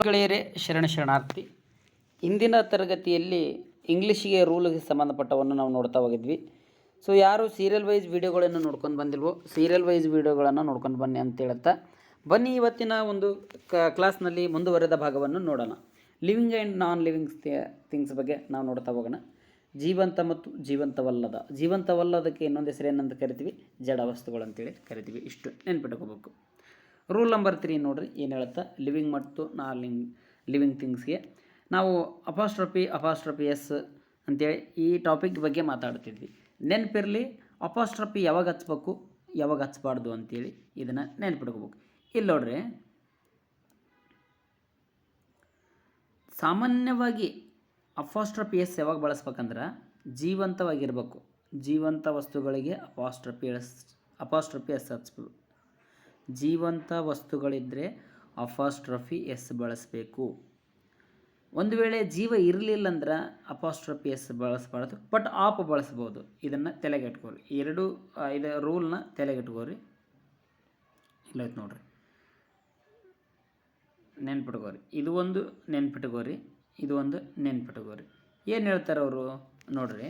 ಗೆಳೆಯರೇ ಶರಣ ಶರಣಾರ್ಥಿ. ಇಂದಿನ ತರಗತಿಯಲ್ಲಿ ಇಂಗ್ಲೀಷಿಗೆ ರೂಲ್ಗೆ ಸಂಬಂಧಪಟ್ಟವನ್ನು ನಾವು ನೋಡ್ತಾ ಹೋಗಿದ್ವಿ. ಸೊ ಯಾರು ಸೀರಿಯಲ್ ವೈಸ್ ವೀಡಿಯೋಗಳನ್ನು ನೋಡ್ಕೊಂಡು ಬಂದಿಲ್ವೋ ಸೀರಿಯಲ್ ವೈಸ್ ವೀಡಿಯೋಗಳನ್ನು ನೋಡ್ಕೊಂಡು ಬನ್ನಿ ಅಂತ ಹೇಳುತ್ತಾ, ಬನ್ನಿ ಇವತ್ತಿನ ಒಂದು ಕ ಕ್ಲಾಸ್ನಲ್ಲಿ ಮುಂದುವರೆದ ಭಾಗವನ್ನು ನೋಡೋಣ. Living and non living things ಬಗ್ಗೆ ನಾವು ನೋಡ್ತಾ ಹೋಗೋಣ. ಜೀವಂತ ಮತ್ತು ಜೀವಂತವಲ್ಲದ. ಜೀವಂತವಲ್ಲದಕ್ಕೆ ಇನ್ನೊಂದು ಹೆಸರು ಏನಂತ ಕರಿತೀವಿ? ಜಡ ವಸ್ತುಗಳು ಅಂತೇಳಿ ಕರಿತೀವಿ. ಇಷ್ಟು ನೆನ್ಪಿಟ್ಕೋಬೇಕು. ರೂಲ್ ನಂಬರ್ ತ್ರೀ ನೋಡ್ರಿ ಏನು ಹೇಳುತ್ತೆ? ಲಿವಿಂಗ್ ಮತ್ತು ನಾನ್ ಲಿಂಗ್ ಲಿವಿಂಗ್ ಥಿಂಗ್ಸ್ಗೆ ನಾವು ಅಪಾಸ್ಟ್ರಫಿ ಅಪಾಸ್ಟ್ರಫಿ ಎಸ್ ಅಂತೇಳಿ ಈ ಟಾಪಿಕ್ ಬಗ್ಗೆ ಮಾತಾಡ್ತಿದ್ವಿ. ನೆನಪಿರಲಿ ಅಪಾಸ್ಟ್ರಫಿ ಯಾವಾಗ ಹಚ್ಬೇಕು, ಯಾವಾಗ ಹಚ್ಬಾರ್ದು ಅಂತೇಳಿ ಇದನ್ನು ನೆನ್ಪಿಟ್ಕೋಬೇಕು. ಇಲ್ಲಿ ನೋಡ್ರಿ. ಸಾಮಾನ್ಯವಾಗಿ ಅಪಾಸ್ಟ್ರಫಿ ಎಸ್ ಯಾವಾಗ ಬಳಸ್ಬೇಕಂದ್ರೆ ಜೀವಂತವಾಗಿರ್ಬೇಕು. ಜೀವಂತ ವಸ್ತುಗಳಿಗೆ ಅಪಾಸ್ಟ್ರಫಿ ಎಸ್ ಅಪಾಸ್ಟ್ರಫಿ ಎಸ್ ಹಚ್ಬೇಕು. ಜೀವಂತ ವಸ್ತುಗಳಿದ್ದರೆ ಅಫಾಸ್ಟ್ರಫಿ ಎಸ್ ಬಳಸಬೇಕು. ಒಂದು ವೇಳೆ ಜೀವ ಇರಲಿಲ್ಲ ಅಂದ್ರೆ ಅಪಾಸ್ಟ್ರಫಿ ಎಸ್ ಬಳಸಬಾರ್ದು, ಬಟ್ ಆಪ್ ಬಳಸ್ಬೋದು. ಇದನ್ನು ತಲೆಗೆಟ್ಕೋರಿ ಎರಡು ಇದು ರೂಲ್ನ ತಲೆಗೆಟ್ಕೋರಿ ಇಲ್ಲೈತೆ ನೋಡ್ರಿ. ನೆನ್ಪಿಟ್ಕೋರಿ ಇದು ಒಂದು ನೆನ್ಪಿಟ್ಕೋರಿ ಇದು ಒಂದು ನೆನ್ಪಿಟ್ಕೋರಿ ಏನು ಹೇಳ್ತಾರೆ ಅವರು ನೋಡ್ರಿ.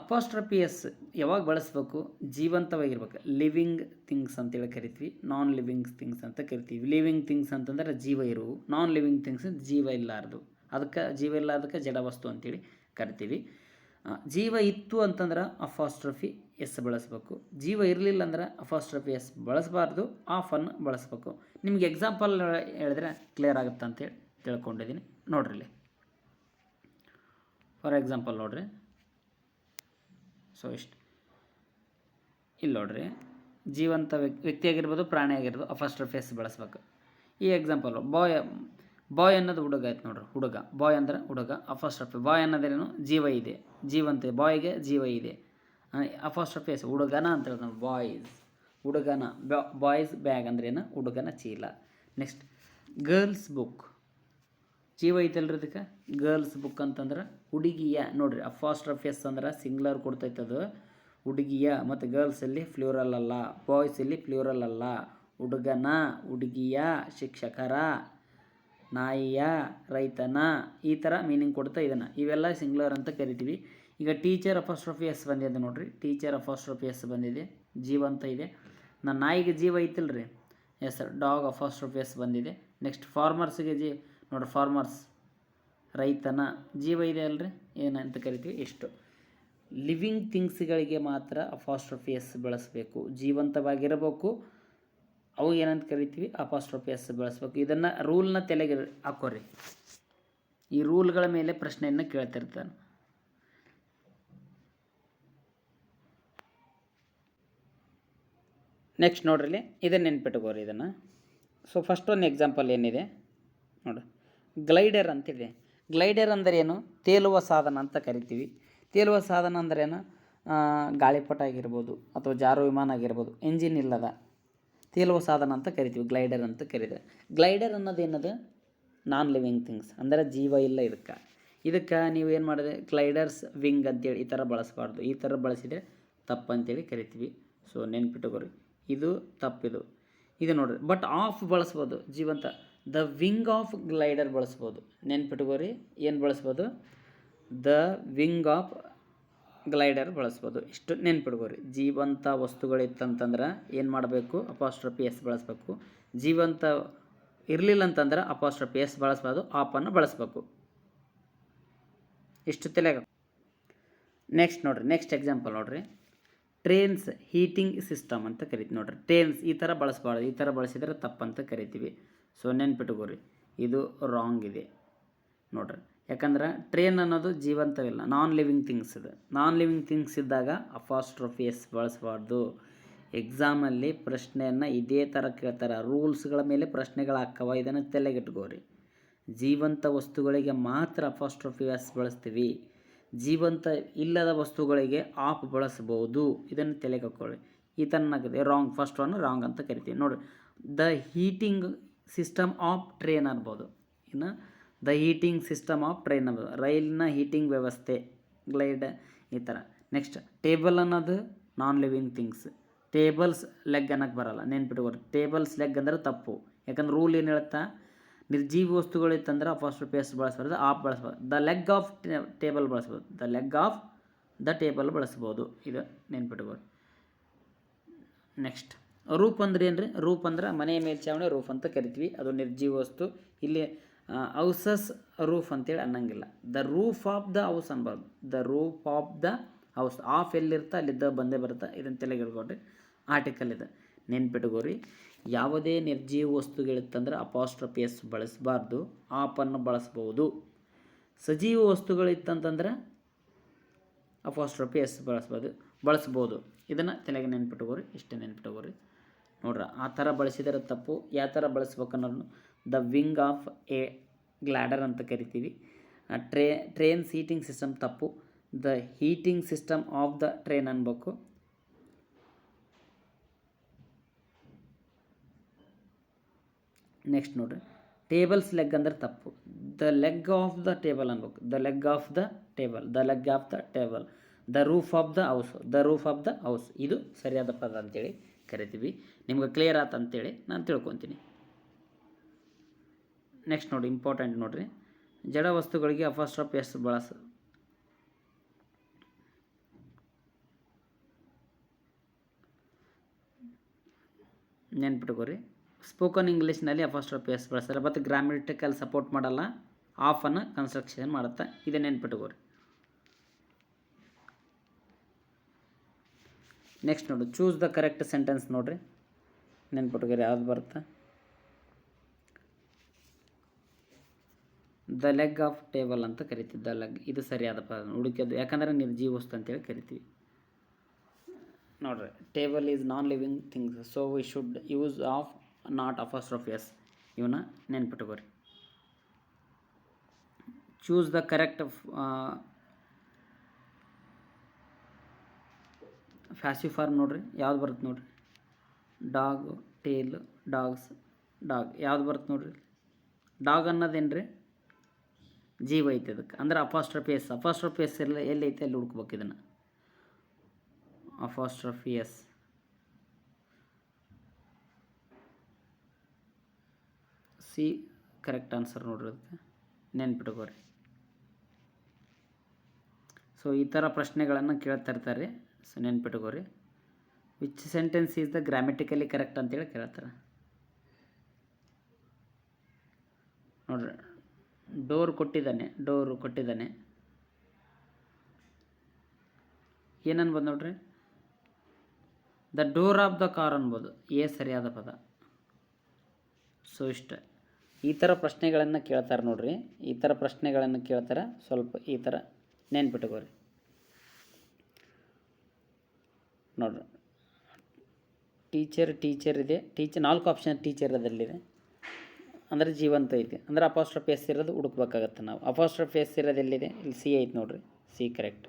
ಅಪಾಸ್ಟ್ರಪಿ ಎಸ್ ಯಾವಾಗ ಬಳಸ್ಬೇಕು? ಜೀವಂತವಾಗಿರ್ಬೇಕು. ಲಿವಿಂಗ್ ಥಿಂಗ್ಸ್ ಅಂತೇಳಿ ಕರಿತೀವಿ. ನಾನ್ ಲಿವಿಂಗ್ ಥಿಂಗ್ಸ್ ಅಂತ ಕರಿತೀವಿ. ಲಿವಿಂಗ್ ಥಿಂಗ್ಸ್ ಅಂತಂದ್ರೆ ಜೀವ ಇರುವು ನಾನ್ ಲಿವಿಂಗ್ ಥಿಂಗ್ಸ್ ಜೀವ ಇಲ್ಲಾರ್ದು. ಅದಕ್ಕೆ ಜೀವ ಇಲ್ಲಾರ್ದಕ್ಕೆ ಜಡ ವಸ್ತು ಅಂತೇಳಿ ಕರಿತೀವಿ. ಜೀವ ಇತ್ತು ಅಂತಂದ್ರೆ ಅಫಾಸ್ಟ್ರಫಿ ಎಸ್ ಬಳಸಬೇಕು. ಜೀವ ಇರಲಿಲ್ಲ ಅಂದ್ರೆ ಅಫಾಸ್ಟ್ರಫಿ ಎಸ್ ಬಳಸಬಾರ್ದು. ಅನ್ನು ಬಳಸಬೇಕು. ನಿಮಗೆ ಎಕ್ಸಾಂಪಲ್ ಹೇಳಿದ್ರೆ ಕ್ಲಿಯರ್ ಆಗುತ್ತೆ ಅಂತೇಳಿ ತಿಳ್ಕೊಂಡಿದ್ದೀನಿ. ನೋಡ್ರಿ ಫಾರ್ ಎಕ್ಸಾಂಪಲ್ ನೋಡ್ರಿ. ಸೊ ಇಷ್ಟು. ಇಲ್ಲಿ ನೋಡ್ರಿ, ಜೀವಂತ ವ್ಯಕ್ತಿ ಆಗಿರ್ಬೋದು ಪ್ರಾಣಿ ಆಗಿರ್ಬೋದು ಫಸ್ಟ್ ಫೇಸ್ ಬಳಸ್ಬೇಕು. ಈ ಎಕ್ಸಾಂಪಲ್ ಬಾಯ್ ಬಾಯ್ ಅನ್ನೋದು ಹುಡುಗ ಆಯ್ತು ನೋಡ್ರಿ, ಹುಡುಗ. ಬಾಯ್ ಅಂದ್ರೆ ಹುಡುಗ ಅಫಸ್ಟ್ ಬಾಯ್ ಅನ್ನೋದೇನು? ಜೀವ ಇದೆ. ಜೀವಂತ ಬಾಯ್ಗೆ ಜೀವ ಇದೆ. ಅಫಸ್ಟ್ ಫೇಸ್ ಹುಡುಗನ ಅಂತ ಹೇಳ್ತಾರೆ ಬಾಯ್ಸ್ ಹುಡುಗನ ಬಾಯ್ಸ್ ಬ್ಯಾಗ್ ಅಂದ್ರೇನು ಹುಡುಗನ ಚೀಲ. ನೆಕ್ಸ್ಟ್ ಗರ್ಲ್ಸ್ ಬುಕ್ ಜೀವ ಐತಲ್ರಿ ಇದಕ್ಕೆ ಗರ್ಲ್ಸ್ ಬುಕ್ ಅಂತಂದ್ರೆ ಹುಡುಗಿಯ, ನೋಡ್ರಿ ಅಫಾಸ್ಟ್ರಫ್ ಎಸ್ ಅಂದ್ರೆ ಸಿಂಗ್ಲರ್ ಕೊಡ್ತೈತೆ ಅದು. ಹುಡುಗಿಯ ಮತ್ತು ಗರ್ಲ್ಸಲ್ಲಿ ಫ್ಲೂರಲ್ ಅಲ್ಲ. ಬಾಯ್ಸಲ್ಲಿ ಫ್ಲೂರಲ್ ಅಲ್ಲ. ಹುಡುಗನ, ಹುಡುಗಿಯ, ಶಿಕ್ಷಕರ, ನಾಯಿಯ, ರೈತನ, ಈ ಥರ ಮೀನಿಂಗ್ ಕೊಡ್ತಾ ಇದನ್ನು. ಇವೆಲ್ಲ ಸಿಂಗ್ಲರ್ ಅಂತ ಕರಿತೀವಿ. ಈಗ ಟೀಚರ್ ಅಫಾಸ್ಟ್ರಫಿ ಎಸ್ ಬಂದಿದೆ ನೋಡಿರಿ. ಟೀಚರ್ ಅಫಾಸ್ಟ್ರಫಿ ಎಸ್ ಬಂದಿದೆ. ಜೀವಂತ ಇದೆ. ನನ್ನ ನಾಯಿಗೆ ಜೀವ ಐತಿಲ್ರಿ? ಎಸ್ ಡಾಗ್ ಅಫಾಸ್ಟ್ರಫಿ ಎಸ್ ಬಂದಿದೆ. ನೆಕ್ಸ್ಟ್ ಫಾರ್ಮರ್ಸ್ಗೆ ಜೀ ನೋಡ್ರಿ ಫಾರ್ಮರ್ಸ್ ರೈತನ ಜೀವ ಇದೆ ಅಲ್ರಿ? ಏನಂತ ಕರಿತೀವಿ ಎಷ್ಟು ಲಿವಿಂಗ್ ಥಿಂಗ್ಸ್ಗಳಿಗೆ ಮಾತ್ರ ಅಪಾಸ್ಟ್ರೋಫಿಯಸ್ ಬಳಸಬೇಕು. ಜೀವಂತವಾಗಿರಬೇಕು. ಅವು ಏನಂತ ಕರಿತೀವಿ? ಅಪಾಸ್ಟ್ರೋಫಿಯಸ್ ಬಳಸಬೇಕು. ಇದನ್ನು ರೂಲ್ನ ತಲೆಗೆ ಹಾಕೋರಿ. ಈ ರೂಲ್ಗಳ ಮೇಲೆ ಪ್ರಶ್ನೆಯನ್ನು ಕೇಳ್ತಿರ್ತಾನೆ. ನೆಕ್ಸ್ಟ್ ನೋಡ್ರಿ ಇದನ್ನು ನೆನ್ಪಿಟ್ಕೋರಿ ಇದನ್ನು. ಸೊ ಫಸ್ಟ್ ಒಂದು ಎಕ್ಸಾಂಪಲ್ ಏನಿದೆ? ನೋಡ್ರಿ ಗ್ಲೈಡರ್ ಅಂತಿದೆ. ಗ್ಲೈಡರ್ ಅಂದರೇನು? ತೇಲುವ ಸಾಧನ ಅಂತ ಕರಿತೀವಿ. ತೇಲುವ ಸಾಧನ ಅಂದ್ರೇನು? ಗಾಳಿಪಟ ಆಗಿರ್ಬೋದು ಅಥವಾ ಜಾರು ವಿಮಾನ ಆಗಿರ್ಬೋದು ಎಂಜಿನ್ ಇಲ್ಲದ ತೇಲುವ ಸಾಧನ ಅಂತ ಕರಿತೀವಿ, ಗ್ಲೈಡರ್ ಅಂತ ಕರೀತಾರೆ. ಗ್ಲೈಡರ್ ಅನ್ನೋದು ಏನದು? ನಾನ್ ಲಿವಿಂಗ್ ಥಿಂಗ್ಸ್ ಅಂದರೆ ಜೀವ ಇಲ್ಲ ಇದಕ್ಕೆ. ಇದಕ್ಕೆ ನೀವು ಏನು ಮಾಡಿದೆ ಗ್ಲೈಡರ್ಸ್ ವಿಂಗ್ ಅಂತೇಳಿ ಈ ಥರ ಬಳಸಬಾರ್ದು. ಈ ಥರ ಬಳಸಿದರೆ ತಪ್ಪು ಅಂತೇಳಿ ಕರಿತೀವಿ. ಸೊ ನೆನ್ಪಿಟ್ಟುಕೋರಿ ಇದು ತಪ್ಪಿದು. ಇದು ನೋಡಿರಿ. ಬಟ್ ಆಫ್ ಬಳಸ್ಬೋದು, ಜೀವಂತ. ದ ವಿಂಗ್ ಆಫ್ ಗ್ಲೈಡರ್ ಬಳಸ್ಬೋದು. ನೆನ್ಪಿಟ್ಕೋರಿ, ಏನು ಬಳಸ್ಬೋದು? ದ ವಿಂಗ್ ಆಫ್ ಗ್ಲೈಡರ್ ಬಳಸ್ಬೋದು. ಇಷ್ಟು ನೆನ್ಪಿಡ್ಬೋರಿ ಜೀವಂತ ವಸ್ತುಗಳಿತ್ತಂತಂದ್ರೆ ಏನು ಮಾಡಬೇಕು? ಅಪಾಸ್ಟ್ರಪಿ ಎಸ್ ಬಳಸಬೇಕು. ಜೀವಂತ ಇರಲಿಲ್ಲ ಅಂತಂದ್ರೆ ಅಪಾಸ್ಟ್ರಪಿ ಎಸ್ ಬಳಸ್ಬೋದು ಆಪನ್ನು ಬಳಸಬೇಕು. ಇಷ್ಟು ತಲೆ ನೆಕ್ಸ್ಟ್ ನೋಡ್ರಿ, ನೆಕ್ಸ್ಟ್ ಎಕ್ಸಾಂಪಲ್ ನೋಡ್ರಿ. ಟ್ರೇನ್ಸ್ ಹೀಟಿಂಗ್ ಸಿಸ್ಟಮ್ ಅಂತ ಕರಿತೀವಿ. ನೋಡ್ರಿ, ಟ್ರೇನ್ಸ್ ಈ ಥರ ಬಳಸ್ಬಾರ್ದು. ಈ ಥರ ಬಳಸಿದರೆ ತಪ್ಪಂತ ಕರಿತೀವಿ. ಸೊ ನೆನ್ಪಿಟ್ಕೋರಿ ಇದು ರಾಂಗ್ ಇದೆ. ನೋಡ್ರಿ. ಯಾಕಂದ್ರೆ ಟ್ರೇನ್ ಅನ್ನೋದು ಜೀವಂತವಿಲ್ಲ. ನಾನ್ ಲಿವಿಂಗ್ ಥಿಂಗ್ಸ್ ಇದೆ. ನಾನ್ ಲಿವಿಂಗ್ ಥಿಂಗ್ಸ್ ಇದ್ದಾಗ ಅಪಾಸ್ಟ್ರಫಿ ಎಸ್ ಬಳಸಬಾರ್ದು. ಎಕ್ಸಾಮಲ್ಲಿ ಪ್ರಶ್ನೆಯನ್ನು ಇದೇ ಥರ ಕೇಳ್ತಾರೆ. ರೂಲ್ಸ್ಗಳ ಮೇಲೆ ಪ್ರಶ್ನೆಗಳಾಕ್ಕವ ಇದನ್ನು ತಲೆಗಿಟ್ಕೋರಿ ಜೀವಂತ ವಸ್ತುಗಳಿಗೆ ಮಾತ್ರ ಅಪಾಸ್ಟ್ರಫಿ ಎಸ್ ಬಳಸ್ತೀವಿ. ಜೀವಂತ ಇಲ್ಲದ ವಸ್ತುಗಳಿಗೆ ಆಪ್ ಬಳಸ್ಬೋದು. ಇದನ್ನು ತಲೆಗೆ ಈ ಥರ ರಾಂಗ್ ಫಸ್ಟ್ ಒನ್ ರಾಂಗ್ ಅಂತ ಕರಿತೀವಿ. ನೋಡಿರಿ. The heating system of train ಅನ್ಬೋದು. ಇನ್ನು the heating system of train ಅನ್ಬೋದು. ರೈಲಿನ ಹೀಟಿಂಗ್ ವ್ಯವಸ್ಥೆ, ಗ್ಲೈಡ್ ಈ ಥರ ನೆಕ್ಸ್ಟ್, ಟೇಬಲ್ ಅನ್ನೋದು non living things tables leg ಅನ್ನೋಕ್ಕೆ ಬರೋಲ್ಲ ನೆನ್ಪಿಟ್ಕೋರಿ ಟೇಬಲ್ಸ್ ಲೆಗ್ ಅಂದ್ರೆ ತಪ್ಪು. ಯಾಕಂದ್ರೆ ರೂಲ್ ಏನು ಹೇಳುತ್ತಾ? ನಿರ್ಜೀವ ವಸ್ತುಗಳಿತ್ತಂದ್ರೆ ಫಸ್ಟ್ ಪೇಸ್ ಬಳಸ್ಬಾರ್ದು ಆಫ್ ಬಳಸ್ಬೋದು ದ ಲೆಗ್ ಆಫ್ ಟೇಬಲ್ ಬಳಸ್ಬೋದು the leg of the table ಬಳಸ್ಬೋದು. ಇದು ನೆನ್ಪಿಟ್ಕೊಡಿ ನೆಕ್ಸ್ಟ್ ರೂಪ್ ಅಂದ್ರೆ ಏನು ರೀ ರೂಪ್ ಅಂದ್ರೆ ಮನೆಯ ಮೇಲ್ಛಾವಣಿ ರೂಫ್ ಅಂತ ಕರಿತೀವಿ. ಅದು ನಿರ್ಜೀವ ವಸ್ತು. ಇಲ್ಲಿ ಹೌಸಸ್ ರೂಫ್ ಅಂತೇಳಿ ಅನ್ನಂಗಿಲ್ಲ. The roof of the house ಅನ್ಬಾರ್ದು the roof of the house of ಎಲ್ಲಿರ್ತಾ ಅಲ್ಲಿದ್ದ ಬಂದೇ ಬರುತ್ತೆ. ಇದನ್ನು ತಲೆಗೆ ಹಿಡ್ಕೊಡ್ರಿ ಆರ್ಟಿಕಲ್ ಇದೆ. ನೆನ್ಪಿಟ್ಕೋರಿ ಯಾವುದೇ ನಿರ್ಜೀವ ವಸ್ತುಗಳಿತ್ತಂದ್ರೆ ಅಪಾಸ್ಟ್ರಫಿ ಎಸ್ ಬಳಸಬಾರ್ದು. ಆಪನ್ನು ಬಳಸ್ಬೋದು. ಸಜೀವ ವಸ್ತುಗಳಿತ್ತಂತಂದ್ರೆ ಅಪಾಸ್ಟ್ರಫಿ ಎಸ್ ಬಳಸ್ಬೋದು. ಬಳಸ್ಬೋದು. ಇದನ್ನು ತಲೆಗೆ ನೆನ್ಪಿಟ್ಕೋರಿ ಇಷ್ಟೇ ನೆನ್ಪಿಟ್ಕೋರಿ ನೋಡ್ರಿ, ಆ ಥರ ಬಳಸಿದರೆ ತಪ್ಪು, ಯಾವ ಥರ ಬಳಸ್ಬೇಕು ಅನ್ನೋದನ್ನು the wing of a glider ಅಂತ ಕರಿತೀವಿ. ಟ್ರೇ, ಟ್ರೈನ್ ಸೀಟಿಂಗ್ ಸಿಸ್ಟಮ್ ತಪ್ಪು, the heating system of the train ಅನ್ಬೇಕು. ನೆಕ್ಸ್ಟ್ ನೋಡ್ರಿ, ಟೇಬಲ್ಸ್ ಲೆಗ್ ಅಂದ್ರೆ ತಪ್ಪು. The leg of the table ಅನ್ಬೇಕು. The leg of the table, the leg of the table, the roof of the house, the roof of the house. ಇದು ಸರಿಯಾದ ಪದ ಅಂತೇಳಿ. ಕರಿತೀವಿ. ನಿಮ್ಗೆ ಕ್ಲಿಯರ್ ಆತ ಅಂತೇಳಿ ನಾನು ತಿಳ್ಕೊತೀನಿ. ನೆಕ್ಸ್ಟ್ ನೋಡಿ ಇಂಪಾರ್ಟೆಂಟ್ ನೋಡಿರಿ. ಜಡ ವಸ್ತುಗಳಿಗೆ ಅಫಾಸ್ಟ್ರಫ್ ಎಸ್ ಬಳಸ. ನೆನ್ಪಿಟ್ಕೋರಿ. ಸ್ಪೋಕನ್ ಇಂಗ್ಲೀಷ್ನಲ್ಲಿ ಅಫಾಸ್ಟ್ರಫ್ ಎಸ್ ಬಳಸ್ತಾರೆ ಮತ್ತು ಗ್ರಾಮಿಟಿಕಲ್ ಸಪೋರ್ಟ್ ಮಾಡಲ್ಲ. ಆಫನ್ನು ಕನ್ಸ್ಟ್ರಕ್ಷನ್ ಮಾಡುತ್ತೆ ಇದೇ ನೆನ್ಪಿಟ್ಕೋರಿ. ನೆಕ್ಸ್ಟ್ ನೋಡು ಚೂಸ್ ದ ಕರೆಕ್ಟ್ ಸೆಂಟೆನ್ಸ್ ನೋಡ್ರಿ. ನೆನ್ಪಿಟ್ಕೋರಿ ಯಾವ್ದು ಬರುತ್ತೆ. ದ ಲೆಗ್ ಆಫ್ ಟೇಬಲ್ ಅಂತ ಕರಿತೀವಿ ದ ಲೆಗ್ ಇದು ಸರಿಯಾದ ಪದ ಹುಡುಕಿದ್ದು ಯಾಕಂದರೆ ನಿರ್ಜೀವ ವಸ್ತು ಅಂತೇಳಿ ಕರಿತೀವಿ. ನೋಡ್ರಿ table is non living things so we should use of not of S ಇವನ್ನ ನೆನ್ಪಿಟ್ಕೋರಿ choose the correct passive form ನೋಡ್ರಿ, ಯಾವ್ದು ಬರುತ್ತೆ ನೋಡ್ರಿ? ಡಾಗ್ ಟೇಲ್ ಡಾಗ್ಸ್ ಡಾಗ್ ಯಾವ್ದು ಬರುತ್ತೆ ನೋಡ್ರಿ? ಡಾಗ್ ಅನ್ನೋದೇನು ರೀ ಜೀವ ಐತೆ ಅದಕ್ಕೆ ಅಂದ್ರೆ ಅಪಾಸ್ಟ್ರಫಿ ಎಸ್ ಅಪಾಸ್ಟ್ರಫಿ ಎಸ್ ಎಲ್ಲ ಎಲ್ಲಿ ಐತೆ ಅಲ್ಲಿ ಹುಡ್ಕ್ಬೇಕು ಇದನ್ನು. Apostrophe S C correct answer ನೋಡ್ರಿ ಅದಕ್ಕೆ. ನೆನ್ಪಿಟ್ಕೋರಿ. ಸೊ ಈ ಥರ ಪ್ರಶ್ನೆಗಳನ್ನು ಕೇಳ್ತಾ ಇರ್ತಾರೆ. So ನೆನ್ಪಿಟ್ಕೋರಿ which sentence is the grammatically correct ಅಂತೇಳಿ ಕೇಳ್ತಾರೆ. ನೋಡ್ರಿ. ಡೋರ್ ಕೊಟ್ಟಿದ್ದಾನೆ ಡೋರು ಕೊಟ್ಟಿದ್ದಾನೆ. ಏನನ್ಬೋದು ನೋಡ್ರಿ. The door of the car ಅನ್ಬೋದು. ಏ ಸರಿಯಾದ ಪದ. ಸೊ ಇಷ್ಟ. ಈ ಥರ ಪ್ರಶ್ನೆಗಳನ್ನು ಕೇಳ್ತಾರೆ ನೋಡ್ರಿ. ಈ ಥರ ಪ್ರಶ್ನೆಗಳನ್ನು ಕೇಳ್ತಾರೆ. ಸ್ವಲ್ಪ ಈ ಥರ ನೆನ್ಪಿಟ್ಕೋರಿ ನೋಡ್ರಿ. ಟೀಚರ್ ಟೀಚರ್ ಇದೆ. ಟೀಚರ್ ನಾಲ್ಕು ಆಪ್ಷನ್ ಟೀಚರ್ ಅದರಲ್ಲಿದೆ. ಅಂದರೆ ಜೀವಂತ ಐತೆ. ಅಂದ್ರೆ ಅಪಾಸ್ಟ್ರಫ್ ಎಸ್ ಇರೋದು ಹುಡುಕ್ಬೇಕಾಗತ್ತೆ ನಾವು. ಅಪಾಸ್ಟ್ರಫ್ ಎಸ್ ಇರೋದು ಎಲ್ಲಿದೆ? ಇಲ್ಲಿ ಸಿ ಐತೆ ನೋಡ್ರಿ. C correct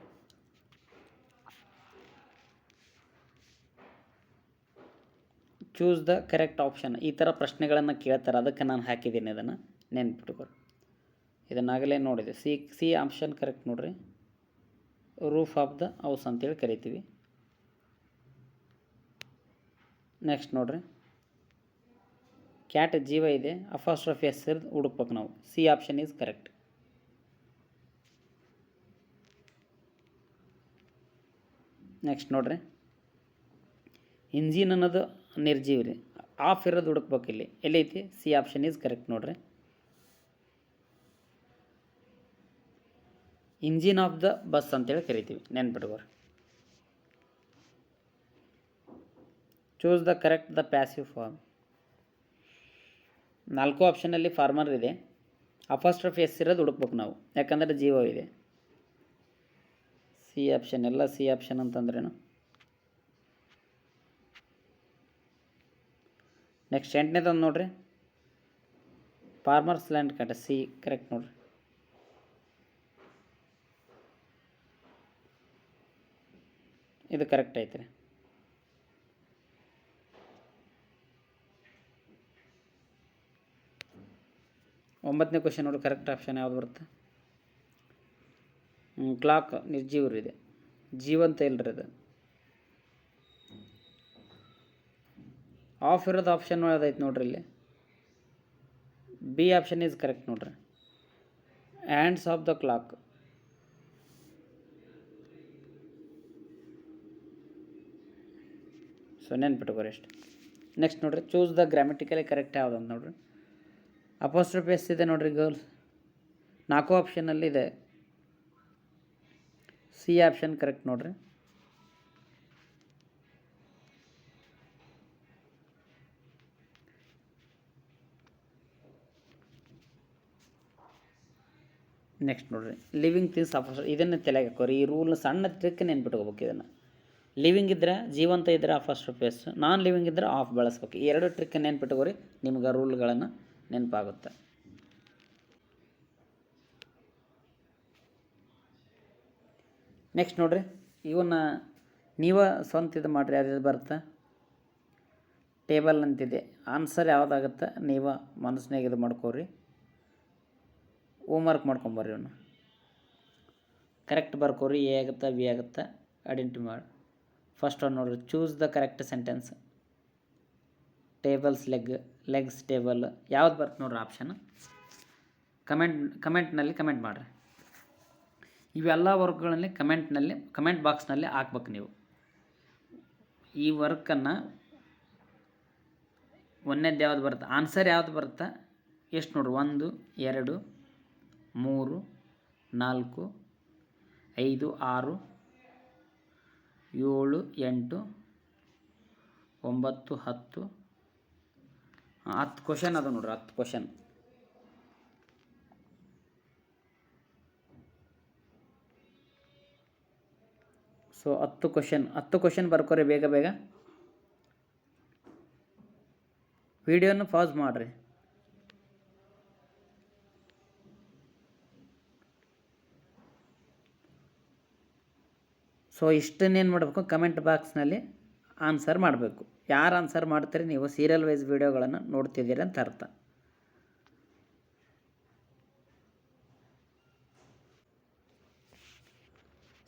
choose the correct option ಈ ಥರ ಪ್ರಶ್ನೆಗಳನ್ನು ಕೇಳ್ತಾರೆ. ಅದಕ್ಕೆ ನಾನು ಹಾಕಿದ್ದೀನಿ ಅದನ್ನು ನೆನ್ಪಿಟ್ಕೊರಿ ಇದನ್ನಾಗಲೇ ನೋಡಿದೆ. ಸಿ ಸಿ ಆಪ್ಷನ್ ಕರೆಕ್ಟ್ ನೋಡ್ರಿ. ರೂಫ್ ಆಫ್ ದ ಹೌಸ್ ಅಂತೇಳಿ ಕರಿತೀವಿ. ನೆಕ್ಸ್ಟ್ ನೋಡ್ರಿ. ಕ್ಯಾಟ್ ಜೀವ ಇದೆ ಅಫಾಸ್ಟ್ರಫ್ ಎಸ್ ಇರೋದು ಹುಡುಕ್ಬೇಕು ನಾವು. C option is correct next ನೋಡ್ರಿ. ಇಂಜಿನ್ ಅನ್ನೋದು ನಿರ್ಜೀವ ರೀ ಆಫ್ ಇರೋದು ಹುಡುಕ್ಬೇಕು ಇಲ್ಲಿ. ಎಲ್ಲೈತಿ ಸಿ ಆಪ್ಷನ್ ಈಸ್ ಕರೆಕ್ಟ್ ನೋಡ್ರಿ. ಇಂಜಿನ್ ಆಫ್ ದ ಬಸ್ ಅಂತೇಳಿ ಕರಿತೀವಿ. ನೆನ್ಪಿಟ್ಕೋರಿ. Choose the correct the passive form ನಾಲ್ಕು ಆಪ್ಷನಲ್ಲಿ ಫಾರ್ಮರ್ ಇದೆ. ಅಫಾಸ್ಟ್ರಫ್ ಎಸ್ ಇರೋದು ಹುಡುಕ್ಬೇಕು ನಾವು. ಯಾಕಂದರೆ ಇದೆ. ಸಿ ಆಪ್ಷನ್ ಎಲ್ಲ ಸಿ ಆಪ್ಷನ್ ಅಂತಂದ್ರೇನು? ನೆಕ್ಸ್ಟ್ ಎಂಟನೇದೊಂದು ನೋಡ್ರಿ. ಫಾರ್ಮರ್ಸ್ ಲ್ಯಾಂಡ್ ಕಟ ಸಿ ಕರೆಕ್ಟ್ ನೋಡ್ರಿ. ಇದು ಕರೆಕ್ಟ್ ಐತ್ರಿ. ಒಂಬತ್ತನೇ ಕ್ವಶನ್ ನೋಡಿ ಕರೆಕ್ಟ್ ಆಪ್ಷನ್ ಯಾವುದು ಬರುತ್ತೆ? ಕ್ಲಾಕ್ ನಿರ್ಜೀವರು ಇದೆ. ಜೀವಂತ ಇಲ್ಲರಿ ಅದು. ಆಫ್ ಇರೋದು ಆಪ್ಷನ್ ಯಾವುದೈತೆ ನೋಡ್ರಿ ಇಲ್ಲಿ. ಬಿ ಆಪ್ಷನ್ ಈಸ್ ಕರೆಕ್ಟ್ ನೋಡ್ರಿ. Hands of the clock so ನೆನ್ಪಿಟ್ಕೋರಿ ಎಷ್ಟು ನೆಕ್ಸ್ಟ್ ನೋಡ್ರಿ ಚೂಸ್ ದ ಗ್ರಾಮೆಟಿಕಲಿ ಕರೆಕ್ಟ್ ಯಾವ್ದು ಅಂತ ನೋಡ್ರಿ. ಅಪೋಸ್ಟ್ರಫಿ ಎಸ್ ಇದೆ ನೋಡ್ರಿ ಗರ್ಲ್ಸ್. ನಾಲ್ಕು ಆಪ್ಷನಲ್ಲಿ ಇದೆ. ಸಿ ಆಪ್ಷನ್ ಕರೆಕ್ಟ್ ನೋಡ್ರಿ. ನೆಕ್ಸ್ಟ್ ನೋಡ್ರಿ. ಲಿವಿಂಗ್ ಥಿಂಗ್ಸ್ ಅಫ್ ಇದನ್ನು ತಲೆಗೆ ಹಾಕೋರಿ. ಈ ರೂಲ್ನ ಸಣ್ಣ ಟ್ರಿಕ್ ನೆನ್ಪಿಟ್ಕೋಬೇಕು ಇದನ್ನು. ಲಿವಿಂಗ್ ಇದ್ದರೆ ಜೀವಂತ ಇದ್ದರೆ ಫಸ್ಟ್ ಫೇಸ್ ನಾನ್ ಲಿವಿಂಗ್ ಇದ್ದರೆ ಆಫ್ ಬಳಸ್ಬೇಕು ಎರಡು ಟ್ರಿಕ್ ನೆನ್ಪಿಟ್ಕೋರಿ, ನಿಮ್ಗೆ ರೂಲ್ಗಳನ್ನು ನೆನಪಾಗುತ್ತೆ. ನೆಕ್ಸ್ಟ್ ನೋಡ್ರಿ, ಇವನ್ನ ನೀವ ಸ್ವಂತ ಇದು ಮಾಡಿರಿ ಅದು ಬರುತ್ತೆ? ಟೇಬಲ್ ಅಂತಿದೆ. ಆನ್ಸರ್ ಯಾವುದಾಗುತ್ತೆ? ನೀವು ಮನಸ್ಸಿನಾಗ ಇದು ಮಾಡ್ಕೋರಿ. ಹೋಮ್ವರ್ಕ್ ಮಾಡ್ಕೊಂಬರ್ರಿ ಇವನ್ನ. ಕರೆಕ್ಟ್ ಬರ್ಕೋರಿ ಎ ಆಗುತ್ತೆ ಬಿ ಆಗುತ್ತೆ ಐಡೆಂಟಿ ಮಾಡಿ. ಫಸ್ಟ್ ಒನ್ ನೋಡ್ರಿ choose the correct sentence tables leg legs table ಯಾವ್ದು ಬರುತ್ತೆ ನೋಡ್ರಿ ಆಪ್ಷನ್ ಕಮೆಂಟ್ ಕಮೆಂಟ್ನಲ್ಲಿ ಕಮೆಂಟ್ ಮಾಡಿರಿ. ಇವೆಲ್ಲ ವರ್ಕ್ಗಳಲ್ಲಿ ಕಮೆಂಟ್ನಲ್ಲಿ ಕಮೆಂಟ್ ಬಾಕ್ಸ್ನಲ್ಲಿ ಹಾಕ್ಬೇಕು ನೀವು. ಈ ವರ್ಕನ್ನು ಒಂದನೇದು ಯಾವ್ದು ಬರುತ್ತೆ ಆನ್ಸರ್ ಯಾವ್ದು ಬರುತ್ತೆ ಎಷ್ಟು ನೋಡ್ರಿ, ಒಂದು, ಎರಡು, ಮೂರು, ನಾಲ್ಕು, ಐದು, ಆರು, ಏಳು, ಎಂಟು, ಒಂಬತ್ತು, ಹತ್ತು ಹತ್ತು ಕ್ವಶನ್ ಅದ ನೋಡ್ರಿ, ಹತ್ತು ಕ್ವಶನ್ ಸೊ ಹತ್ತು ಕ್ವಶನ್ ಹತ್ತು ಕ್ವಶನ್ ಬರ್ಕೋರಿ ಬೇಗ ಬೇಗ. ವಿಡಿಯೋನ ಪಾಸ್ ಮಾಡಿರಿ. ಸೊ ಇಷ್ಟನ್ನೇನು ಮಾಡಬೇಕು? ಕಮೆಂಟ್ ಬಾಕ್ಸ್ನಲ್ಲಿ ಆನ್ಸರ್ ಮಾಡಬೇಕು. ಯಾರು ಆನ್ಸರ್ ಮಾಡ್ತೀರಿ? ನೀವು ಸೀರಿಯಲ್ ವೈಸ್ ವೀಡಿಯೋಗಳನ್ನು ನೋಡ್ತಿದ್ದೀರಿ ಅಂತ ಅರ್ಥ.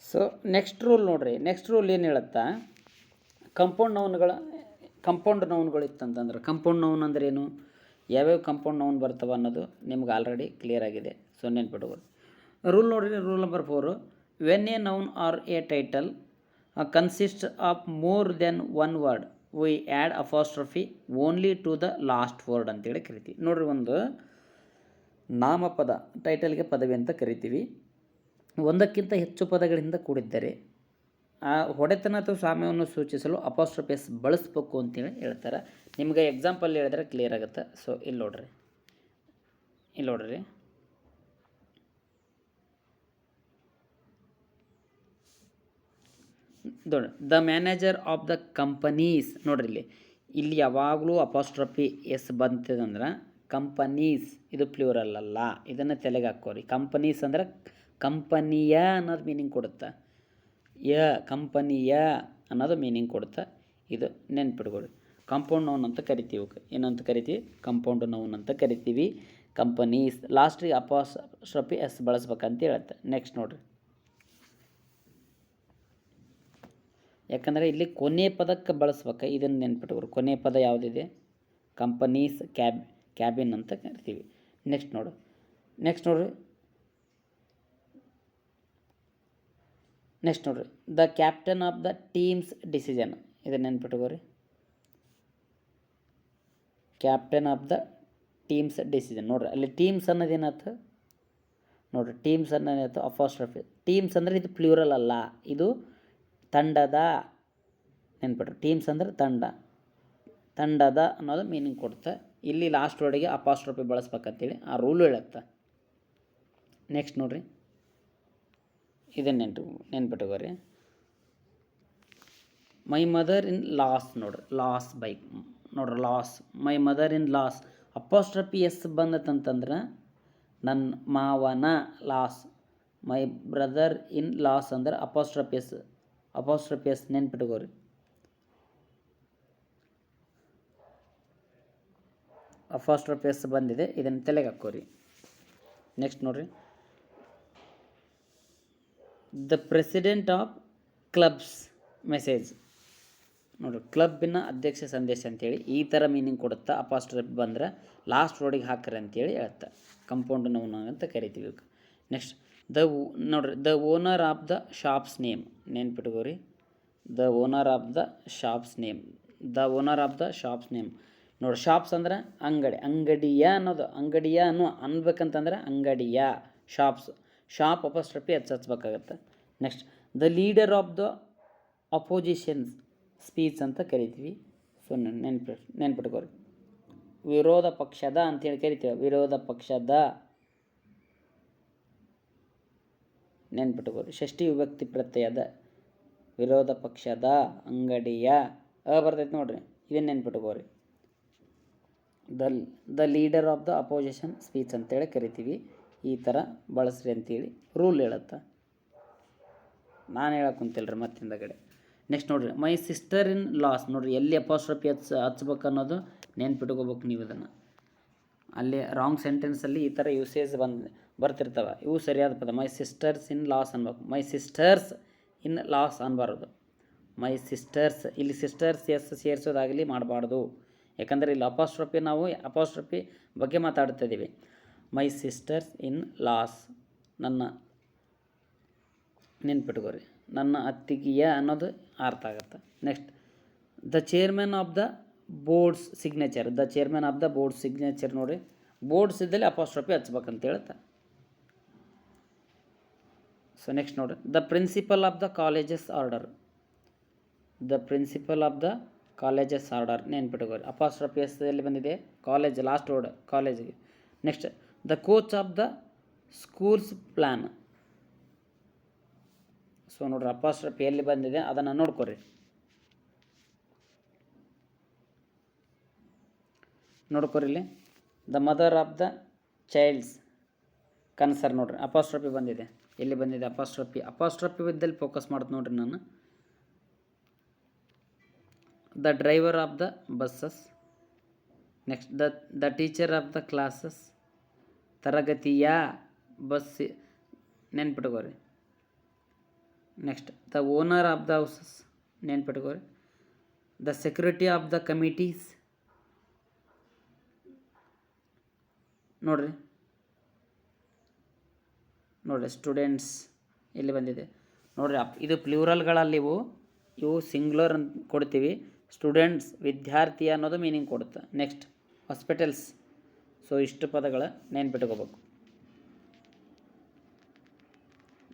ಸೊ ನೆಕ್ಸ್ಟ್ ರೂಲ್ ನೋಡಿರಿ. ನೆಕ್ಸ್ಟ್ ರೂಲ್ ಏನು ಹೇಳುತ್ತಾ? ಕಂಪೌಂಡ್ ನೌನ್ಗಳ ಕಂಪೌಂಡ್ ನೌನ್ಗಳು ಇತ್ತಂತಂದ್ರೆ ಕಂಪೌಂಡ್ ನೌನ್ ಅಂದ್ರೆ ಏನು ಯಾವ್ಯಾವ ಕಂಪೌಂಡ್ ನೌನ್ ಬರ್ತವೆ ಅನ್ನೋದು ನಿಮ್ಗೆ ಆಲ್ರೆಡಿ ಕ್ಲಿಯರ್ ಆಗಿದೆ. ಸೊ ನೆನ್ಪಿಡ್ಬೋದು ರೂಲ್ ನೋಡಿರಿ rule number four when a noun or a title consist of more than one word we add apostrophe only to the last word ಅಂತೇಳಿ ಕರಿತೀವಿ. ನೋಡ್ರಿ ಒಂದು ನಾಮಪದ ಟೈಟಲ್ಗೆ ಪದವಿ ಅಂತ ಕರಿತೀವಿ. ಒಂದಕ್ಕಿಂತ ಹೆಚ್ಚು ಪದಗಳಿಂದ ಕೂಡಿದ್ದರೆ ಆ ಹೊಡೆತನ ಅಥವಾ ಸಾಮ್ಯವನ್ನು ಸೂಚಿಸಲು ಅಪಾಸ್ಟ್ರಫಿಯಸ್ ಬಳಸಬೇಕು ಅಂತೇಳಿ ಹೇಳ್ತಾರೆ. ನಿಮಗೆ ಎಕ್ಸಾಂಪಲ್ ಹೇಳಿದ್ರೆ ಕ್ಲಿಯರ್ ಆಗುತ್ತೆ. ಸೊ ಇಲ್ಲಿ ನೋಡ್ರಿ. ಇಲ್ಲಿ ನೋಡ್ರಿ. ನೋಡಿ the manager of the companies. ನೋಡ್ರಿ ಇಲ್ಲಿ. ಇಲ್ಲಿ ಯಾವಾಗಲೂ ಅಪಾಸ್ಟ್ರಫಿ ಎಸ್ ಬಂತದಂದ್ರೆ ಕಂಪನೀಸ್. ಇದು ಪ್ಲೂರಲ್ ಅಲ್ಲ. ಇದನ್ನು ತಲೆಗೆ ಹಾಕೋರಿ ಕಂಪನೀಸ್ ಅಂದ್ರೆ ಕಂಪನಿಯ ಅನ್ನೋದು ಮೀನಿಂಗ್ ಕೊಡುತ್ತೆ. ಯ, ಕಂಪನಿಯ ಅನ್ನೋದು ಮೀನಿಂಗ್ ಕೊಡುತ್ತೆ. ಇದು ನೆನ್ಪಿಟ್ಕೊಳ್ಳಿ ಕಾಂಪೌಂಡ್ ನೌನ್ ಅಂತ ಕರಿತೀವಿ. ಏನಂತ ಕರಿತೀವಿ? ಕಾಂಪೌಂಡ್ ನೌನ್ ಅಂತ ಕರಿತೀವಿ. ಕಂಪನೀಸ್. ಲಾಸ್ಟಿಗೆ ಅಪಾಸ್ಟ್ರಫಿ ಎಸ್ ಬಳಸ್ಬೇಕಂತ ಹೇಳುತ್ತೆ. ನೆಕ್ಸ್ಟ್ ನೋಡ್ರಿ. ಯಾಕಂದರೆ ಇಲ್ಲಿ ಕೊನೆ ಪದಕ್ಕೆ ಬಳಸ್ಬೇಕು, ಇದನ್ನು ನೆನ್ಪಿಟ್ಕೊರು. ಕೊನೆ ಪದ ಯಾವುದಿದೆ? ಕಂಪನೀಸ್ ಕ್ಯಾಬ್ ಕ್ಯಾಬಿನ್ ಅಂತ ಕರಿತೀವಿ. ನೆಕ್ಸ್ಟ್ ನೋಡು. ನೆಕ್ಸ್ಟ್ ನೋಡ್ರಿ. ನೆಕ್ಸ್ಟ್ ನೋಡ್ರಿ. The captain of the team's decision ಇದನ್ನು ನೆನ್ಪಿಟ್ಕೋರಿ. Captain of the team's decision ನೋಡ್ರಿ, ಅಲ್ಲಿ ಟೀಮ್ಸ್ ಅನ್ನೋದು ಏನಾಯ್ತು ನೋಡ್ರಿ ಟೀಮ್ಸ್ ಅನ್ನೋದು ಅಫಾಸ್ಟ್ರಫಿ ಟೀಮ್ಸ್ ಅಂದರೆ ಇದು ಪ್ಲೂರಲ್ ಅಲ್ಲ. ಇದು ತಂಡದ ನೆನ್ಪಿಟ್ರಿ ಟೀಮ್ಸ್ ಅಂದರೆ ತಂಡ. ತಂಡದ ಅನ್ನೋದು ಮೀನಿಂಗ್ ಕೊಡುತ್ತೆ. ಇಲ್ಲಿ ಲಾಸ್ಟ್ ವರ್ಡಿಗೆ ಅಪಾಸ್ಟ್ರೋಪಿ ಬಳಸ್ಬೇಕಂತೇಳಿ ಆ ರೂಲ್ ಹೇಳುತ್ತೆ. ನೆಕ್ಸ್ಟ್ ನೋಡ್ರಿ. ಇದನ್ನು ನೆನ್ಪು, ನೆನ್ಪಿಟ್ಕೋರಿ. ಮೈ ಮದರ್ ಇನ್ ಲಾಸ್ ನೋಡ್ರಿ ಲಾಸ್ ಬೈಕ್ ನೋಡ್ರಿ law's my mother in law's apostrophe S ಬಂದತ್ತಂತಂದ್ರೆ ನನ್ನ ಮಾವನ law's my brother in law's ಅಂದ್ರೆ ಅಪಾಸ್ಟ್ರಪಿ ಎಸ್ ಅಪಾಸ್ಟ್ರಫಿ ಎಸ್ ನೆನ್ಪಿಟ್ಕೋರಿ. ಅಪಾಸ್ಟ್ರಫಿ ಎಸ್ ಬಂದಿದೆ, ಇದನ್ನು ತಲೆಗೆ ಹಾಕೋರಿ ನೆಕ್ಸ್ಟ್ ನೋಡ್ರಿ. The president of club's message ನೋಡಿ ಕ್ಲಬ್ಬಿನ ಅಧ್ಯಕ್ಷ ಸಂದೇಶ ಅಂತೇಳಿ ಈ ಥರ ಮೀನಿಂಗ್ ಕೊಡುತ್ತಾ ಅಪಾಸ್ಟ್ರಫಿ ಬಂದ್ರೆ ಲಾಸ್ಟ್ ರೋಡಿಗೆ ಹಾಕ್ರಿ ಅಂತೇಳಿ ಹೇಳ್ತಾ. ಕಂಪೌಂಡ್ ನೋವು ಅಂತ ಕರಿತೀವಿ ನೆಕ್ಸ್ಟ್ ದ ನೋಡ್ರಿ, the owner of the shop's name ನೆನ್ಪಿಟ್ಕೋರಿ. The owner of the shop's name, the owner of the shop's name. ನೋಡಿ ಶಾಪ್ಸ್ ಅಂದ್ರೆ ಅಂಗಡಿ, ಅಂಗಡಿಯ ಅನ್ನೋದು, ಅಂಗಡಿಯ ಅನ್ನೋ ಅನ್ಬೇಕಂತಂದ್ರೆ ಅಂಗಡಿಯ, ಶಾಪ್ಸ್, ಶಾಪ್ ಅಪಸ್ಟ್ರಪಿ ಹೆಚ್ಚು ಹಚ್ಬೇಕಾಗತ್ತೆ. Next, the leader of the opposition speech ಅಂತ ಕರಿತೀವಿ. ಸೊ ನೆನ್ಪಿಟ್ ನೆನ್ಪಿಟ್ಕೋರಿ. ವಿರೋಧ ಪಕ್ಷದ ಅಂತೇಳಿ ಕರಿತೀವಿ, ವಿರೋಧ ಪಕ್ಷದ ನೆನ್ಪಿಟ್ಕೋರಿ ಷಷ್ಠಿ ವಿಭಕ್ತಿ ಪ್ರತ್ಯಯದ ವಿರೋಧ ಪಕ್ಷದ ಅಂಗಡಿಯ ಅ ಬರ್ತೈತೆ ನೋಡ್ರಿ, ಇದನ್ನು ನೆನ್ಪಿಟ್ಕೋರಿ the the leader of the opposition speech ಅಂತೇಳಿ ಕರಿತೀವಿ. ಈ ಥರ ಬಳಸ್ರಿ ಅಂತೇಳಿ ರೂಲ್ ಹೇಳುತ್ತೆ. ನಾನು ಹೇಳಕ್ಕೆ ಕುಂತಿಲ್ರಿ ಮತ್ತಿಂದ ಕಡೆ ನೆಕ್ಸ್ಟ್ ನೋಡ್ರಿ, ಮೈ ಸಿಸ್ಟರ್ ಇನ್ ಲಾಸ್ ನೋಡ್ರಿ, ಎಲ್ಲಿ ಅಪಾಸ್ಟ್ರಫಿ ಹಚ್ಚ ಹಚ್ಬೇಕು ಅನ್ನೋದು ನೆನ್ಪಿಟ್ಕೋಬೇಕು ನೀವು ಇದನ್ನು. ಅಲ್ಲಿ ರಾಂಗ್ ಸೆಂಟೆನ್ಸಲ್ಲಿ ಈ ಥರ ಯೂಸೇಜ್ ಬಂದು, ಬರ್ತಿರ್ತವೆ. ಇವು ಸರಿಯಾದ ಪದ. ಮೈ ಸಿಸ್ಟರ್ಸ್ ಇನ್ ಲಾಸ್ ಅನ್ಬೇಕು. ಮೈ ಸಿಸ್ಟರ್ಸ್ ಇನ್ ಲಾಸ್ ಅನ್ಬಾರ್ದು. ಮೈ ಸಿಸ್ಟರ್ಸ್ ಇಲ್ಲಿ ಸಿಸ್ಟರ್ಸ್ ಎಸ್ ಸೇರಿಸೋದಾಗಲಿ ಮಾಡಬಾರ್ದು. ಯಾಕಂದರೆ ಇಲ್ಲಿ ಅಪಾಸ್ಟ್ರಫಿ ನಾವು ಅಪಾಸ್ಟ್ರಫಿ ಬಗ್ಗೆ ಮಾತಾಡ್ತಿದ್ದೀವಿ ಮೈ ಸಿಸ್ಟರ್ಸ್ ಇನ್ ಲಾಸ್ ನನ್ನ ನೆನ್ಪಿಟ್ಕೋರಿ. ನನ್ನ ಅತ್ತಿಗೆಯ ಅನ್ನೋದು ಅರ್ಥ ಆಗುತ್ತೆ. Next the chairman of the board's signature, the chairman of the board signature ನೋಡಿ. ಬೋರ್ಡ್ಸ್ ಇದ್ದಲ್ಲಿ ಅಪಾಸ್ಟ್ರಫಿ ಹಚ್ಬೇಕಂತ ಹೇಳುತ್ತೆ ಸೊ ನೆಕ್ಸ್ಟ್ ನೋಡಿರಿ the principal of the college's order the principal of the college's order ನೆನ್ಪಿಟ್ಕೋರಿ apostrophe S ಎಲ್ಲಿ ಬಂದಿದೆ? College last word ಕಾಲೇಜಿಗೆ next the coach of the school's plan so ನೋಡ್ರಿ, apostrophe ಎಲ್ಲಿ ಬಂದಿದೆ? ಅದನ್ನು ನೋಡ್ಕೊರಿ. ನೋಡ್ಕೊರಿ ಇಲ್ಲಿ. The mother of the child's concern ನೋಡ್ರಿ ಅಪಾಸ್ಟ್ರಫಿ ಬಂದಿದೆ. ಎಲ್ಲಿ ಬಂದಿದೆ ಅಪಾಸ್ಟ್ರಫಿ ಅಪಾಸ್ಟ್ರಫಿ ವಿದ್ದಲ್ಲಿ ಫೋಕಸ್ ಮಾಡ್ತೀನಿ ನೋಡ್ರಿ ನಾನು. The driver of the buses next the the teacher of the classes ತರಗತಿಯ bus ನೆನ್ಪಿಟ್ಕೋರಿ. Next the owner of the houses ನೆನ್ಪಿಟ್ಕೋರಿ. The security of the committees ನೋಡ್ರಿ. ನೋಡ್ರಿ ಸ್ಟೂಡೆಂಟ್ಸ್ ಇಲ್ಲಿ ಬಂದಿದೆ? ನೋಡ್ರಿ, ಅಪ್ ಇದು ಪ್ಲೂರಲ್ಗಳಲ್ಲಿ ಇವು ಇವು ಸಿಂಗ್ಲರ್ ಅಂತ ಕೊಡ್ತೀವಿ. ಸ್ಟೂಡೆಂಟ್ಸ್ ವಿದ್ಯಾರ್ಥಿ ಅನ್ನೋದು ಮೀನಿಂಗ್ ಕೊಡುತ್ತೆ. ನೆಕ್ಸ್ಟ್ ಹಾಸ್ಪಿಟಲ್ಸ್ ಸೊ ಇಷ್ಟು ಪದಗಳ ನೆನ್ಪಿಟ್ಕೋಬೇಕು.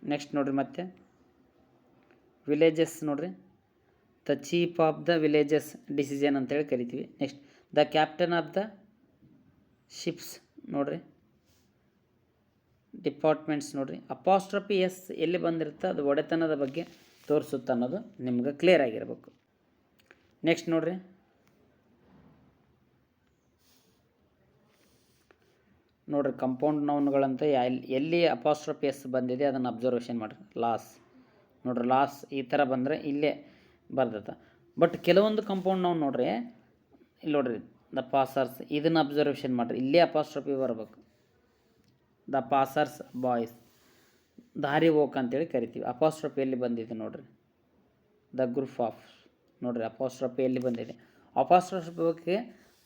ನೆಕ್ಸ್ಟ್ ನೋಡ್ರಿ ಮತ್ತೆ. ವಿಲೇಜಸ್ ನೋಡ್ರಿ. The chief of the villages decision ಅಂತೇಳಿ ಕರಿತೀವಿ. Next the captain of the ships ನೋಡ್ರಿ. ಡಿಪಾರ್ಟ್ಮೆಂಟ್ಸ್ ನೋಡ್ರಿ. ಅಪಾಸ್ಟ್ರಫಿ ಎಸ್ ಎಲ್ಲಿ ಬಂದಿರುತ್ತೆ? ಅದು ಒಡೆತನದ ಬಗ್ಗೆ ತೋರಿಸುತ್ತೆ ಅನ್ನೋದು ನಿಮ್ಗೆ ಕ್ಲಿಯರ್ ಆಗಿರಬೇಕು. ನೆಕ್ಸ್ಟ್ ನೋಡ್ರಿ. ನೋಡ್ರಿ ಕಂಪೌಂಡ್ ನೌನ್ಗಳಂತ ಎಲ್ಲಿ ಅಪಾಸ್ಟ್ರಫಿ ಎಸ್ ಬಂದಿದೆ ಅದನ್ನು ಅಬ್ಸರ್ವೇಷನ್ ಮಾಡಿರಿ. ಲಾಸ್ ನೋಡ್ರಿ ಲಾಸ್ ಈ ಥರ ಬಂದರೆ ಇಲ್ಲೇ ಬರ್ದತ್ತ ಬಟ್ ಕೆಲವೊಂದು ಕಂಪೌಂಡ್ ನೌನ್ ನೋಡ್ರಿ. ಇಲ್ಲಿ ನೋಡ್ರಿ ದ ಪಾಸರ್ಸ್ ಇದನ್ನು ಅಬ್ಸರ್ವೇಷನ್ ಮಾಡಿರಿ. ಇಲ್ಲೇ ಅಪಾಸ್ಟ್ರಫಿ ಬರಬೇಕು. ದ ಪಾಸರ್ಸ್ ಬಾಯ್ಸ್ ದಾರಿ ಹೋಕ್ ಅಂತೇಳಿ ಕರಿತೀವಿ. ಅಪಾಸ್ಟ್ರಫಿ ಎಲ್ಲಿ ಬಂದಿದೆ ನೋಡಿರಿ. ದ ಗ್ರೂಪ್ ಆಫ್ ನೋಡ್ರಿ ಅಪಾಸ್ಟ್ರಫಿ ಎಲ್ಲಿ ಬಂದಿದೆ. ಅಪಾಸ್ಟ್ರಫಿ ಬಗ್ಗೆ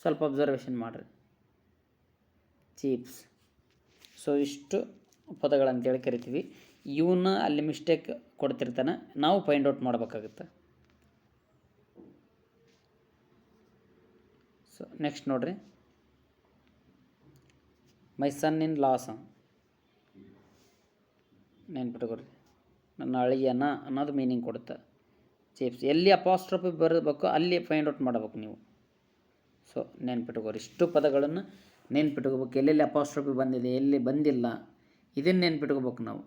ಸ್ವಲ್ಪ ಅಬ್ಸರ್ವೇಷನ್ ಮಾಡಿರಿ. ಚೀಪ್ಸ್ ಸೊ ಇಷ್ಟು ಪದಗಳಂತೇಳಿ ಕರಿತೀವಿ. ಇವನ್ನ ಅಲ್ಲಿ ಮಿಸ್ಟೇಕ್ ಕೊಡ್ತಿರ್ತಾನೆ. ನಾವು ಫೈಂಡ್ ಔಟ್ ಮಾಡಬೇಕಾಗುತ್ತೆ. ಸೊ ನೆಕ್ಸ್ಟ್ ನೋಡ್ರಿ. ಮೈ ಸನ್ ಇನ್ ಲಾಸ್ ನೆನ್ಪಿಟ್ಕೊರಿ ನನ್ನ ಅಳಿಯನ ಅನ್ನೋದು ಮೀನಿಂಗ್ ಕೊಡುತ್ತೆ. ಚೇಪ್ಸ್ ಎಲ್ಲಿ ಅಪಾಸ್ಟ್ರಫಿ ಬರಬೇಕು, ಅಲ್ಲಿ ಫೈಂಡ್ ಔಟ್ ಮಾಡಬೇಕು ನೀವು. ಸೊ ನೆನ್ಪಿಟ್ಕೋರಿ ಇಷ್ಟು ಪದಗಳನ್ನು ನೆನ್ಪಿಟ್ಕೋಬೇಕು ಎಲ್ಲೆಲ್ಲಿ ಅಪಾಸ್ಟ್ರಫಿ ಬಂದಿದೆ, ಎಲ್ಲಿ ಬಂದಿಲ್ಲ, ಇದನ್ನು ನೆನ್ಪಿಟ್ಕೋಬೇಕು ನಾವು.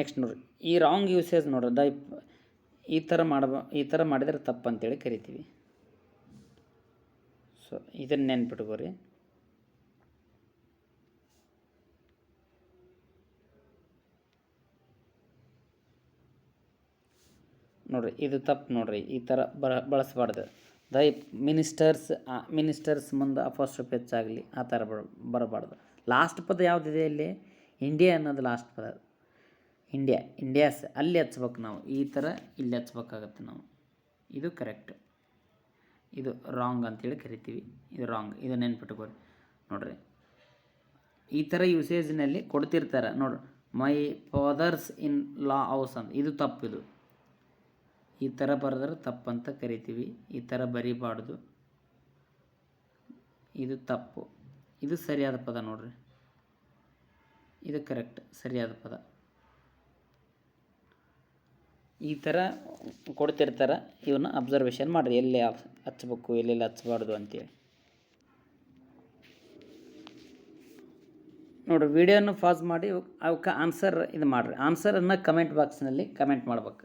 ನೆಕ್ಸ್ಟ್ ನೋಡ್ರಿ. ಈ ರಾಂಗ್ ಯೂಸೇಜ್ ನೋಡ್ರಿ ದ ಈ ಥರ ಮಾಡಬ ಈ ಥರ ಮಾಡಿದರೆ ತಪ್ಪು ಅಂತೇಳಿ ಕರಿತೀವಿ. ಸೊ ಇದನ್ನು ನೆನ್ಪಿಟ್ಕೋರಿ. ನೋಡ್ರಿ, ಇದು ತಪ್ಪು ನೋಡ್ರಿ, ಈ ಥರ ಬಳ, ಬಳಸಬಾರ್ದು. ದೈ ಮಿನಿಸ್ಟರ್ಸ್ ಮಿನಿಸ್ಟರ್ಸ್ ಮುಂದೆ ಅಪೋಸ್ಟ್ರಫಿ ಹೆಚ್ಚಾಗಲಿ, ಆ ಥರ ಬರ ಬರಬಾರ್ದು. ಲಾಸ್ಟ್ ಪದ ಯಾವುದಿದೆ ಇಲ್ಲಿ? ಇಂಡಿಯಾ ಅನ್ನೋದು ಲಾಸ್ಟ್ ಪದ. ಇಂಡಿಯಾ ಇಂಡಿಯಾಸ್ ಅಲ್ಲಿ ಹಚ್ಬೇಕು ನಾವು. ಈ ಥರ ಇಲ್ಲಿ ಹಚ್ಬೇಕಾಗತ್ತೆ ನಾವು. ಇದು ಕರೆಕ್ಟ್ ಇದು ರಾಂಗ್ ಅಂತೇಳಿ ಕರಿತೀವಿ. ಇದು ರಾಂಗ್ ಇದು ನೆನ್ಪಿಟ್ಕೊಳ್ಳಿ ನೋಡ್ರಿ. ಈ ಥರ ಯೂಸೇಜ್ನಲ್ಲಿ ಕೊಡ್ತಿರ್ತಾರೆ. ನೋಡ್ರಿ my father's in law house ಅಂತ. ಇದು ತಪ್ಪಿದು ಈ ಥರ ಬರೆದ್ರೆ ತಪ್ಪಂತ ಕರಿತೀವಿ. ಈ ಥರ ಬರಿಬಾರ್ದು. ಇದು ತಪ್ಪು. ಇದು ಸರಿಯಾದ ಪದ ನೋಡ್ರಿ. ಇದು ಕರೆಕ್ಟ್ ಸರಿಯಾದ ಪದ. ಈ ಥರ ಕೊಡ್ತಿರ್ತಾರೆ. ಇವನ್ನ ಅಬ್ಸರ್ವೇಷನ್ ಮಾಡಿರಿ. ಎಲ್ಲಿ ಹಚ್ಬೇಕು, ಎಲ್ಲೆಲ್ಲಿ ಹಚ್ಬಾರ್ದು ಅಂತೇಳಿ. ನೋಡಿರಿ ವಿಡಿಯೋನ ಪಾಸ್ ಮಾಡಿ, ಅವಕ್ಕೆ ಆನ್ಸರ್ ಇದು ಮಾಡಿರಿ. ಆನ್ಸರನ್ನು ಕಮೆಂಟ್ ಬಾಕ್ಸ್ನಲ್ಲಿ ಕಮೆಂಟ್ ಮಾಡ್ಬೇಕು.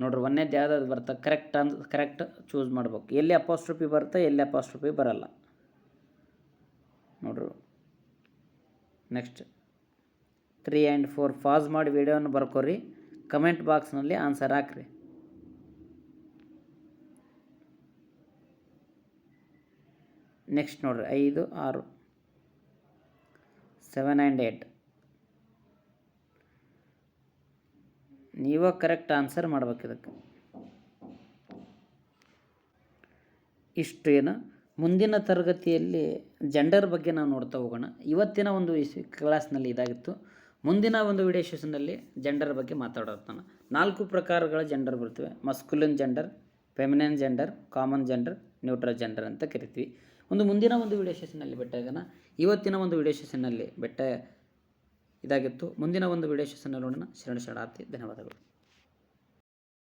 ನೋಡ್ರಿ, ಒಂದೇದು ಯಾವ್ದಾದ್ರು ಬರ್ತಾ ಕರೆಕ್ಟ್ ಅನ್ ಕರೆಕ್ಟ್ ಚೂಸ್ ಮಾಡ್ಬೇಕು. ಎಲ್ಲಿ ಅಪಾಸ್ಟ್ರಫಿ ಬರುತ್ತೆ, ಎಲ್ಲಿ ಅಪಾಸ್ಟ್ರಫಿ ಬರಲ್ಲ. ನೋಡ್ರಿ. Next three and four pause ಮಾಡಿ ವಿಡಿಯೋನ ಬರ್ಕೋರಿ. ಕಮೆಂಟ್ ಬಾಕ್ಸ್ನಲ್ಲಿ ಆನ್ಸರ್ ಹಾಕ್ರಿ. ನೆಕ್ಸ್ಟ್ ನೋಡ್ರಿ, ಐದು, ಆರು, ಸೆವೆನ್ ಆ್ಯಂಡ್ ಏಯ್ಟ್ ನೀವೇ ಕರೆಕ್ಟ್ ಆನ್ಸರ್ ಮಾಡ್ಬೇಕು ಇದಕ್ಕೆ. ಇಷ್ಟು ಏನು? ಮುಂದಿನ ತರಗತಿಯಲ್ಲಿ ಜೆಂಡರ್ ಬಗ್ಗೆ ನಾವು ನೋಡ್ತಾ ಹೋಗೋಣ. ಇವತ್ತಿನ ಒಂದು ಕ್ಲಾಸ್ನಲ್ಲಿ ಇದಾಗಿತ್ತು. ಮುಂದಿನ ಒಂದು ವಿಡಿಯೋ ಸೆಷನ್ನಲ್ಲಿ ಜೆಂಡರ್ ಬಗ್ಗೆ ಮಾತಾಡೋಣ ನಾಲ್ಕು ಪ್ರಕಾರಗಳ ಜೆಂಡರ್ ಬರ್ತವೆ masculine gender feminine gender common gender neutral gender ಅಂತ ಕರಿತೀವಿ. ಒಂದು ಮುಂದಿನ ಒಂದು ವಿಡಿಯೋ ಸೆಷನ್ನಲ್ಲಿ ಭೇಟಿಯಾಗೋಣ ಇವತ್ತಿನ ಒಂದು ವಿಡಿಯೋ ಸೆಷನ್ನಲ್ಲಿ ಬೆಟ್ಟ ಇದಾಗಿತ್ತು. ಮುಂದಿನ ಒಂದು ವಿಡಿಯೋ ಸೆಷನ್ನಲ್ಲಿ ನೋಡೋಣ. ಶರಣ ಶರಣಾರ್ಥಿ, ಧನ್ಯವಾದಗಳು.